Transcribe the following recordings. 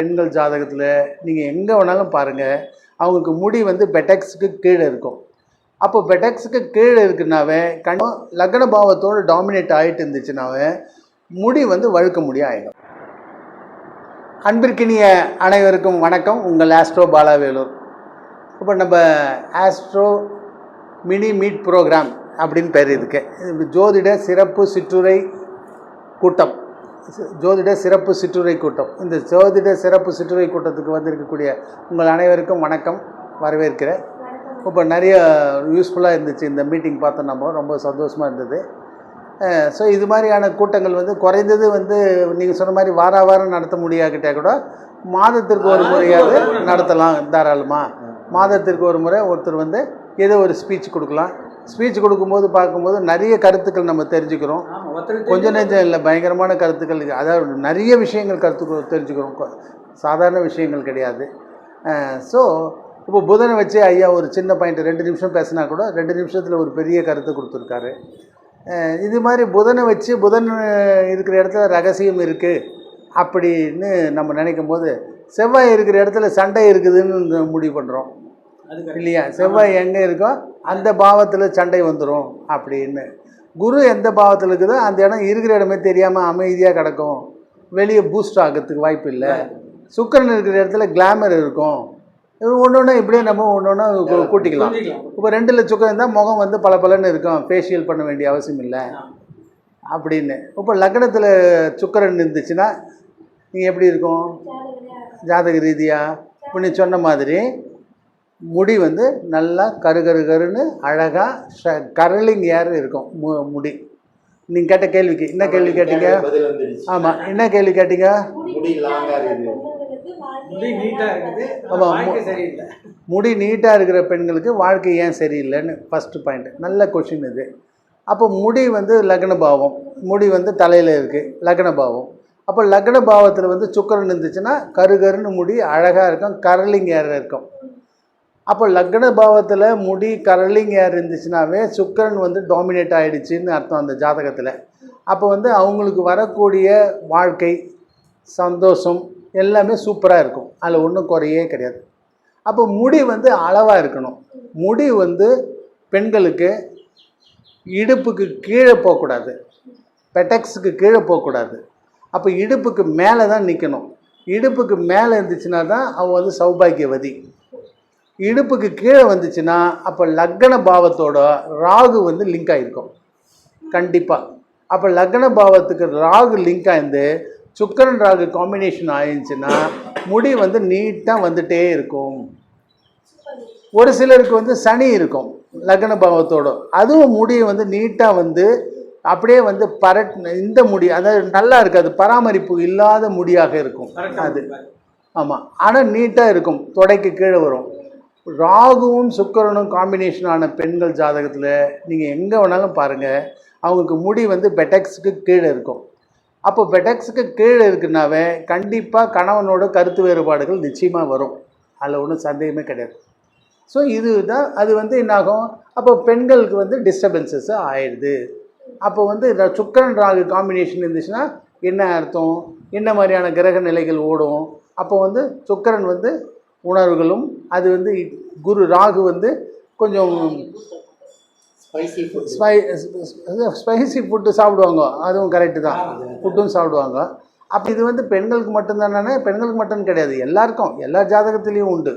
பெண்கள் ஜாதகத்தில் நீங்கள் எங்கே வேணாலும் பாருங்கள் அவங்களுக்கு முடி வந்து பெட்டக்ஸுக்கு கீழே இருக்கும். அப்போ பெட்டக்ஸுக்கு கீழே இருக்குனாவே கண் லக்ன பாவத்தோடு டாமினேட் ஆகிட்டு இருந்துச்சுனாவே முடி வந்து வழுக்க முடிய ஆகிடும் அன்பிற்கினிய அனைவருக்கும் வணக்கம். உங்கள் ஆஸ்ட்ரோ பாலாவேலூர். இப்போ நம்ம ஆஸ்ட்ரோ மினி மீட் ப்ரோக்ராம் அப்படின்னு பேர் இதுக்கு இது ஜோதிட சிறப்பு சிற்றுரை கூட்டம். ஜோதிட சிறப்பு சிற்றுரை கூட்டம். இந்த ஜோதிட சிறப்பு சிற்றுரை கூட்டத்துக்கு வந்திருக்கக்கூடிய உங்கள் அனைவருக்கும் வணக்கம். வரவேற்கிறேன். இப்போ நிறைய யூஸ்ஃபுல்லாக இருந்துச்சு இந்த மீட்டிங் பார்த்தோம் நம்ம. ரொம்ப சந்தோஷமாக இருந்தது. ஸோ இது மாதிரியான கூட்டங்கள் வந்து குறைந்தது வந்து நீங்கள் சொன்ன மாதிரி வார வாரம் நடத்த முடியாக்கிட்டே கூட மாதத்திற்கு ஒரு முறையாவது நடத்தலாம் தாராளமாக மாதத்திற்கு ஒரு முறை ஒருத்தர் வந்து ஏதோ ஒரு ஸ்பீச் கொடுக்கலாம். ஸ்பீச் கொடுக்கும்போது பார்க்கும்போது நிறைய கருத்துக்கள் நம்ம தெரிஞ்சுக்கிறோம். கொஞ்ச நெஞ்சம் இல்லை பயங்கரமான கருத்துக்கள். அதாவது நிறைய விஷயங்கள் கருத்து தெரிஞ்சுக்கிறோம். சாதாரண விஷயங்கள் கிடையாது. ஸோ இப்போ புதனை வச்சு ஐயா ஒரு சின்ன பாயிண்ட் ரெண்டு நிமிஷம் பேசினா கூட ரெண்டு நிமிஷத்தில் ஒரு பெரிய கருத்து கொடுத்துருக்காரு. இது மாதிரி புதனை வச்சு புதன் இருக்கிற இடத்துல ரகசியம் இருக்குது அப்படின்னு நம்ம நினைக்கும் போது செவ்வாய் இருக்கிற இடத்துல சண்டை இருக்குதுன்னு முடிவு பண்ணுறோம் இல்லையா? செவ்வாய் எங்கே இருக்கோ அந்த பாவத்தில் சண்டை வந்துடும் அப்படின்னு. குரு எந்த பாவத்தில் இருக்குதோ அந்த இடம் இருக்கிற இடமே தெரியாமல் அமைதியாக கிடக்கும். வெளியே பூஸ்ட் ஆகிறதுக்கு வாய்ப்பு இல்லை. சுக்கிரன் இருக்கிற இடத்துல கிளாமர் இருக்கும். ஒன்று ஒன்று இப்படியே நம்ம ஒன்று ஒன்று கூட்டிக்கலாம். இப்போ ரெண்டு லட்சம் சுக்கரம் இருந்தால் முகம் வந்து பல பலன்னு இருக்கும். ஃபேஷியல் பண்ண வேண்டிய அவசியம் இல்லை. அப்படின்னு. இப்போ லக்னத்தில் சுக்கிரன் இருந்துச்சுன்னா நீங்கள் எப்படி இருக்கும்? ஜாதக ரீதியாக இப்போ நீ சொன்ன மாதிரி முடி வந்து நல்லா கரு கரு கருன்னு அழகாக கரலிங் ஏர் இருக்கும் மு முடி. நீங்கள் கேட்ட கேள்விக்கு என்ன கேள்வி கேட்டீங்க? ஆமாம் என்ன கேள்வி கேட்டீங்க? இருக்குது. முடி நீட்டா இருக்குது ஆமா, வாழ்க்கை மு- சரியில்லை. முடி நீட்டாக இருக்கிற பெண்களுக்கு வாழ்க்கை ஏன் சரியில்லைன்னு ஃபஸ்ட்டு பாயிண்ட் நல்ல கொஷின் இது. அப்போ முடி வந்து லக்ன பாவம். முடி வந்து தலையில் இருக்குது லக்ன பாவம். அப்போ லக்ன பாவத்தில் வந்து சுக்கரன் இருந்துச்சுன்னா கரு கருன்னு முடி அழகாக இருக்கும் கரலிங் ஏர் இருக்கும். அப்போ லக்ன பாவத்தில் முடி கரலிங் ஏர் இருந்துச்சுனாவே சுக்கிரன் வந்து டாமினேட் ஆகிடுச்சின்னு அர்த்தம் அந்த ஜாதகத்தில். அப்போ வந்து அவங்களுக்கு வரக்கூடிய வாழ்க்கை சந்தோஷம் எல்லாமே சூப்பராக இருக்கும். அதில் ஒன்றும் குறையே கிடையாது. அப்போ முடி வந்து அளவாக இருக்கணும். முடி வந்து பெண்களுக்கு இடுப்புக்கு கீழே போகக்கூடாது. பெட்டக்ஸுக்கு கீழே போகக்கூடாது. அப்போ இடுப்புக்கு மேலே தான் நிற்கணும் இடுப்புக்கு மேலே இருந்துச்சுன்னா தான் அவள் வந்து சௌபாகியவதி. இடுப்புக்கு கீழே வந்துச்சுன்னா அப்போ லக்ன பாவத்தோட ராகு வந்து லிங்க் ஆகிருக்கும் கண்டிப்பாக அப்போ லக்ன பாவத்துக்கு ராகு லிங்க் ஆயிருந்து சுக்கிரன் ராகு காம்பினேஷன் ஆயிருந்துச்சுன்னா முடி வந்து நீட்டாக வந்துட்டே இருக்கும். ஒரு சிலருக்கு வந்து சனி இருக்கும் லக்ன பாவத்தோட. அதுவும் முடி வந்து நீட்டாக வந்து அப்படியே வந்து பரட் இந்த முடி அதாவது நல்லா இருக்காது பராமரிப்பு இல்லாத முடியாக இருக்கும். அது. ஆமாம் ஆனால் நீட்டாக இருக்கும் தொடைக்கு கீழே வரும். ராகுவும் சுக்கரனும் காம்பினேஷனான பெண்கள் ஜாதகத்தில் நீங்கள் எங்கே வேணாலும் பாருங்கள் அவங்களுக்கு முடி வந்து பெட்டக்ஸுக்கு கீழே இருக்கும். அப்போ பெட்டக்ஸுக்கு கீழே இருக்குனாவே கண்டிப்பாக கணவனோட கருத்து வேறுபாடுகள் நிச்சயமாக வரும். அதில் ஒன்றும் சந்தேகமே கிடையாது. ஸோ இதுதான் அது வந்து என்னாகும்? அப்போ பெண்களுக்கு வந்து டிஸ்டர்பன்சஸ் ஆயிடுது. அப்போ வந்து சுக்கரன் சுக்கிரன் ராகு காம்பினேஷன் இருந்துச்சுன்னா என்ன அர்த்தம்? என்ன மாதிரியான கிரக நிலைகள் ஓடும்? அப்போ வந்து சுக்கரன் வந்து உணர்வுகளும் அது வந்து குரு ராகு வந்து கொஞ்சம் spicy food spy spicy food சாப்பிடுவாங்க. அதுவும் கரெக்டு தான். ஃபுட்டும் சாப்பிடுவாங்க. அப்போ இது வந்து பெண்களுக்கு மட்டும்தானே? பெண்களுக்கு மட்டும் கிடையாது. எல்லாருக்கும். எல்லா ஜாதகத்துலேயும் உண்டு.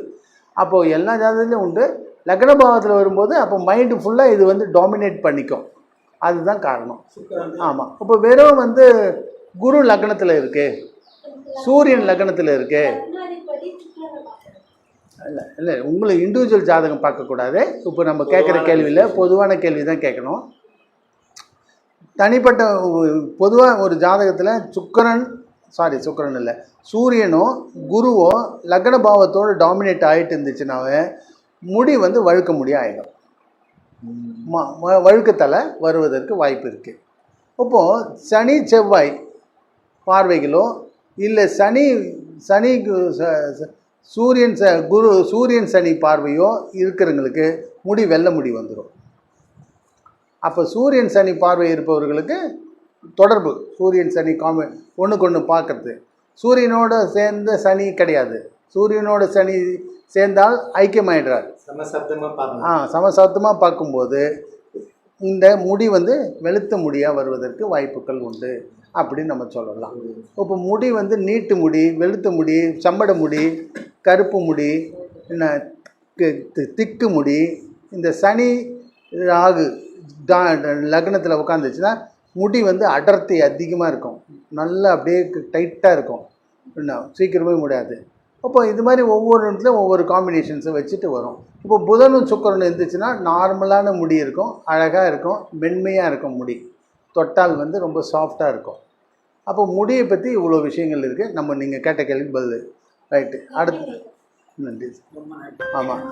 அப்போது எல்லா ஜாதகத்துலேயும் உண்டு. லக்ன பாவத்தில் வரும்போது அப்போ மைண்டு ஃபுல்லாக இது வந்து டாமினேட் பண்ணிக்கும். அதுதான் காரணம். ஆமாம் இப்போ வெறும் வந்து குரு லக்னத்தில் இருக்கு. சூரியன் லக்னத்தில் இருக்கு. இல்லை இல்லை உங்களை இண்டிவிஜுவல் ஜாதகம் பார்க்கக்கூடாது. இப்போ நம்ம கேட்குற கேள்வியில் பொதுவான கேள்வி தான் கேட்கணும். தனிப்பட்ட பொதுவாக ஒரு ஜாதகத்தில் சுக்கிரன் சாரி சுக்கிரன் இல்லை சூரியனோ குருவோ லக்ன பாவத்தோடு டாமினேட் ஆகிட்டு இருந்துச்சுனாவே முடி வந்து வழுக்க முடிய ஆகிடும் வழுக்கத்தலை வருவதற்கு வாய்ப்பு இருக்குது இப்போது சனி செவ்வாய் பார்வைகளோ இல்லை சனி சனி சூரியன் ச குரு சூரியன் சனி பார்வையோ இருக்கிறவங்களுக்கு முடி வெள்ளை முடி வந்துடும் அப்போ சூரியன் சனி பார்வை இருப்பவர்களுக்கு தொடர்பு. சூரியன் சனி காம ஒன்றுக்கு ஒன்று பார்க்கறது. சூரியனோட சேர்ந்த சனி கிடையாது. சூரியனோட சனி சேர்ந்தால் ஐக்கியமாயிடுறார். சமசப்தமா ஆ சமசப்தமாக பார்க்கும்போது இந்த முடி வந்து வெளுத்த முடியாக வருவதற்கு வாய்ப்புகள் உண்டு. அப்படின்னு நம்ம சொல்லலாம். இப்போ முடி வந்து நீட்டு முடி வெளுத்த முடி சம்பட முடி கருப்பு முடி என்ன திக்கு முடி இந்த சனி ராகு டா லக்னத்தில் உட்காந்துச்சுன்னா முடி வந்து அடர்த்தி அதிகமாக இருக்கும். நல்லா அப்படியே டைட்டாக இருக்கும். என்ன சீக்கிரமே முடியாது அப்போ இது மாதிரி ஒவ்வொரு இடத்துலையும் ஒவ்வொரு காம்பினேஷன்ஸை வச்சுட்டு வரும். இப்போ புதனும் சுக்கரனும் இருந்துச்சுன்னா நார்மலான முடி இருக்கும் அழகாக இருக்கும் மென்மையாக இருக்கும் முடி. தொட்டால் வந்து ரொம்ப சாஃப்டாக இருக்கும். அப்போ முடியை பற்றி இவ்வளோ விஷயங்கள் இருக்குது நம்ம நீங்கள் கேட்ட கேள்வி பதில். ரைட்டு அடுத்து. நன்றி. ஆமாம்